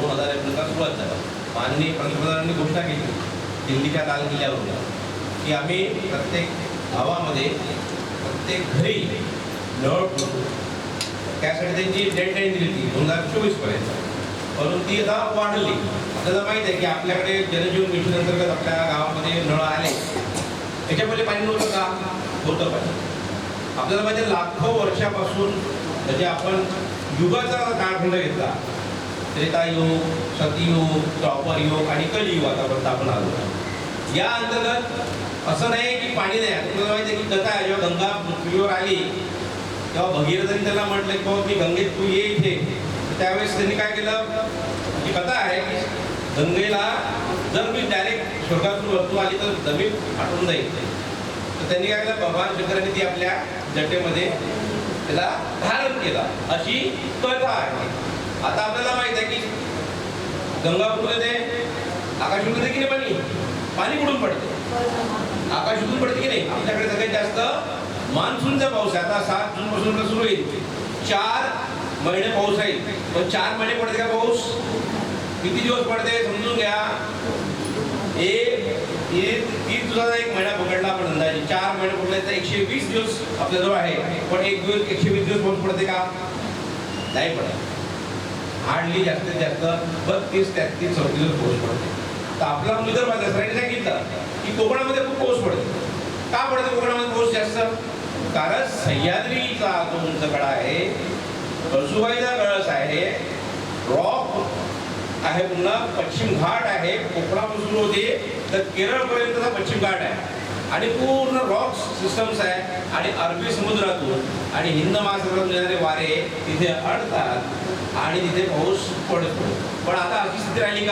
दोन हजार एकोणीसला सुरुवात झाला. माननीय पंतप्रधानांनी घोषणा केली. दिल्लीच्या लाल किल्ल्यावर. की आम्ही प्रत्येक गावामध्ये प्रत्येक घरी नळ त्यासाठी त्यांची डेडलाईन दिली होती दोन हजार चोवीसपर्यंत परंतु ती आता वाढली. आपल्याला माहीत आहे की आपल्याकडे जलजीवन मिशन अंतर्गत आपल्या गावामध्ये नळ आले. त्याच्या पहिले पाणी नव्हतं का? होतं पाहिजे आपल्याला माहिती लाखो वर्षापासून म्हणजे आपण युगाचा काळखंड घेतला. त्रेतायुग सतयुग द्वापर युग आणि कलियुग आतापर्यंत आपण आलो. या अंतर्गत असं नाही की पाणी नाही. तुम्हाला माहिती आहे की कथा आहे. जेव्हा गंगा पृथ्वीवर आली तेव्हा भगीरथांनी त्यांना म्हटलं की बाबा मी गंगेत तू ये इथे. तर त्यावेळेस त्यांनी काय केलं? की कथा आहे की गंगेला जर मी डायरेक्ट स्वर्गातून वस्तू आली तर जमीन फाटून जाईल. तर त्यांनी काय केलं? भगवान शंकरांनी ती आपल्या जटेमध्ये त्याला धारण केला. अशी कथा आहे. आता आपल्याला माहीत आहे की गंगापूरमध्ये आकाशातून येते की नाही पाणी. पाणी कुठून पडते? आकाशातून पडते की नाही? आमच्याकडे सगळ्यात जास्त मान्सूनचा पाऊस आहे. आता सात जून पासून सुरू होईल चार महिने पाऊस आहे. पण चार महिने पडते का पाऊस? किती दिवस पडते? समजून घ्या. एक तीन दिवसाचा एक महिना पकडला आपण अंदाजे. चार महिने पडले तर एकशे वीस दिवस आपल्याजवळ आहे. पण एक दिवस एकशे वीस दिवस पाऊस पडते का? नाही पडत. हार्डली जास्तीत जास्त बत्तीस तेहतीस चौतीस दिवस पाऊस पडते. तर आपला विदर्भात सरांनी सांगितलं की कोकणामध्ये खूप पाऊस पडतो. का पडतो कोकणामध्ये पाऊस जास्त? कारण सह्याद्रीचा जो उंच आहे कळसुबाईचा कळस आहे रॉक आहे पुन्हा पश्चिम घाट आहे कोकणापासून होते तर केरळपर्यंतचा पश्चिम घाट आहे. आणि पूर्ण रॉक सिस्टम्स आहे. आणि अरबी समुद्रातून आणि हिंद महासागरातून येणारे वारे तिथे अडतात आणि तिथे पाऊस पडतो. पण आता अशी स्थिती राहिली का?